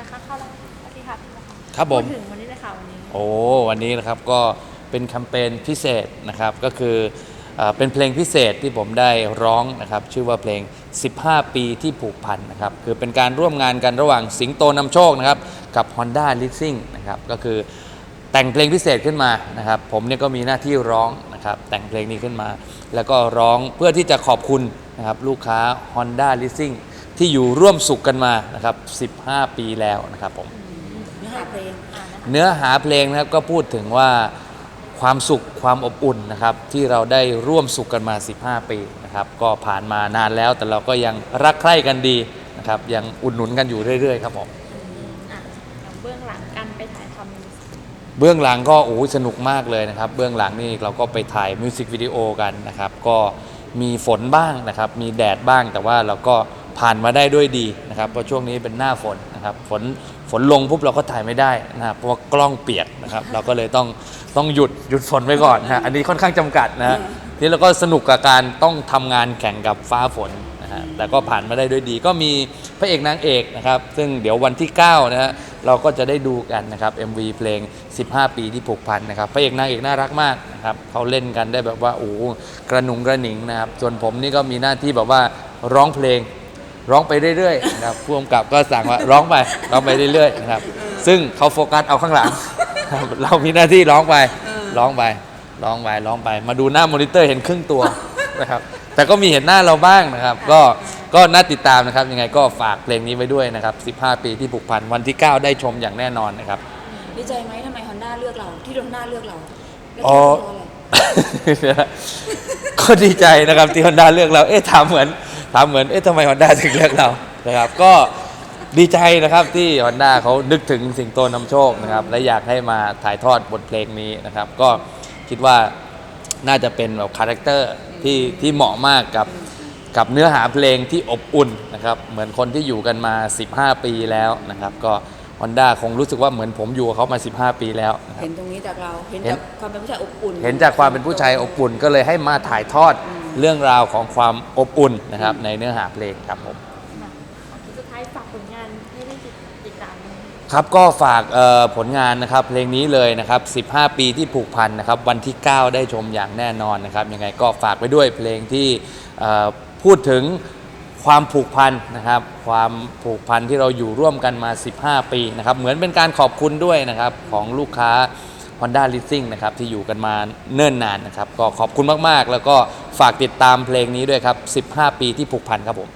นะคะเข้าแล้วสวัสดีค่ะพี่นะคะครับผม พูดถึงวันนี้เลยค่ะวันนี้ โอ้วันนี้นะครับก็เป็นแคมเปญพิเศษนะครับก็คือเอ่อเป็นเพลงพิเศษที่ผมได้ร้องนะครับชื่อว่าเพลง 15 ปีที่ผูกพันนะครับคือเป็นการร่วมงานกันระหว่างสิงโตนำโชคนะครับกับ Honda l e a s i n g นะครับก็คือแต่งเพลงพิเศษขึ้นมานะครับผมเนี่ยก็มีหน้าที่ร้องนะครับแต่งเพลงนี้ขึ้นมา แล้วก็ร้องเพื่อที่จะขอบคุณนะครับลูกค้า Honda l e a s i n g ที่อยู่ร่วมสุขกันมานะครับ 15 ปีแล้วนะครับผม เนื้อหาเพลงอ่านนะคะเนื้อหาเพลงนะครับก็พูดถึงว่าความสุขความอบอุ่นนะครับ ที่เราได้ร่วมสุขกันมา 15 ปีนะครับ ก็ผ่านมานานแล้วแต่เราก็ยังรักใคร่กันดีนะครับ ยังอุดหนุนกันอยู่เรื่อยๆครับผม อะอย่างเบื้องหลังการไปถ่ายทำเบื้องหลังก็โอ้ยสนุกมากเลยนะครับ เบื้องหลังนี่เราก็ไปถ่ายมิวสิกวิดีโอกันนะครับ ก็มีฝนบ้างนะครับ มีแดดบ้างแต่ว่าเราก็ ผ่านมาได้ด้วยดีนะครับเพราะช่วงนี้เป็นหน้าฝนนะครับฝนฝนลงปุ๊บเราก็ถ่ายไม่ได้นะครับเพราะว่ากล้องเปียกนะครับเราก็เลยต้องต้องหยุดหยุดฝนไว้ก่อนนะฮะอันนี้ค่อนข้างจำกัดนะฮะนี่เราก็สนุกกับการต้องทำงานแข่งกับฟ้าฝนนะฮะแต่ก็ผ่านมาได้ด้วยดี ก็มีพระเอกนางเอกนะครับซึ่งเดี๋ยววันที่9นะฮะเราก็จะได้ดูกันนะครับ MV เพลง 15 ปีที่ผูกพันนะครับพระเอกนางเอกน่ารักมากนะครับเขาเล่นกันได้แบบว่าโอ้โหกระหนุงกระหนิงนะครับส่วนผมนี่ก็มีหน้าที่แบบว่าร้องเพลง ร้องไปเรื่อยๆนะครับผู้กำกับก็สั่งว่าร้องไปร้องไปเรื่อยๆนะครับ ซึ่งเขาโฟกัสเอาข้างหลังครับเรามีหน้าที่ร้องไปร้องไปร้องไปร้องไป มาดูหน้ามอนิเตอร์เห็นครึ่งตัวนะครับ แต่ก็มีเห็นหน้าเราบ้างนะครับ ก็ก็น่าติดตามนะครับ ยังไงก็ฝากเพลงนี้ไว้ด้วยนะครับ 15 ปีที่ผูกพันวันที่ 9 ได้ชมอย่างแน่นอนนะครับดีใจไหมทำไมฮอนด้าเลือกเราที่ฮอนด้าเลือกเราแล้วอ๋อที่เพราะอะไรก็ดีใจนะครับที่ฮอนด้าเลือกเรา เอ๊ะถามเหมือน ถามเหมือนเอ๊ะทำไมฮอนด้าถึงเลือกเรานะครับก็ดีใจนะครับที่ฮอนด้าเขานึกถึงสิงโตนำโชคนะครับและอยากให้มาถ่ายทอดบทเพลงนี้นะครับ ก็คิดว่าน่าจะเป็นแบบคาแรคเตอร์ที่ที่เหมาะมากกับกับเนื้อหาเพลงที่อบอุ่นนะครับ เหมือนคนที่อยู่กันมา 15 ปีแล้วนะครับ ก็ ฮอนด้าคงรู้สึกว่าเหมือนผมอยู่กับเขามา 15 ปีแล้วนะครับ เห็นตรงนี้จากเราเห็นเห็นจากความเป็นผู้ชายอบอุ่น เห็นจากความเป็นผู้ชายอบอุ่นก็เลยให้มาถ่ายทอดเรื่องราวของความอบอุ่นนะครับ ในเนื้อหาเพลงครับผมนะสุดท้ายฝากผลงานให้ได้ติดตามครับก็ฝากเอ่อผลงานนะครับเพลงนี้เลยนะครับ 15 ปีที่ผูกพันนะครับ วันที่ 9 ได้ชมอย่างแน่นอนนะครับ ยังไงก็ฝากไปด้วยเพลงที่เอ่อพูดถึง ความผูกพันนะครับ ความผูกพันที่เราอยู่ร่วมกันมา 15 ปีนะครับ เหมือนเป็นการขอบคุณด้วยนะครับของลูกค้า Honda l e a s i n g นะครับที่อยู่กันมาเนิ่นนานนะครับ ก็ขอบคุณมากๆ แล้วก็ฝากติดตามเพลงนี้ด้วยครับ 15 ปีที่ผูกพันครับผม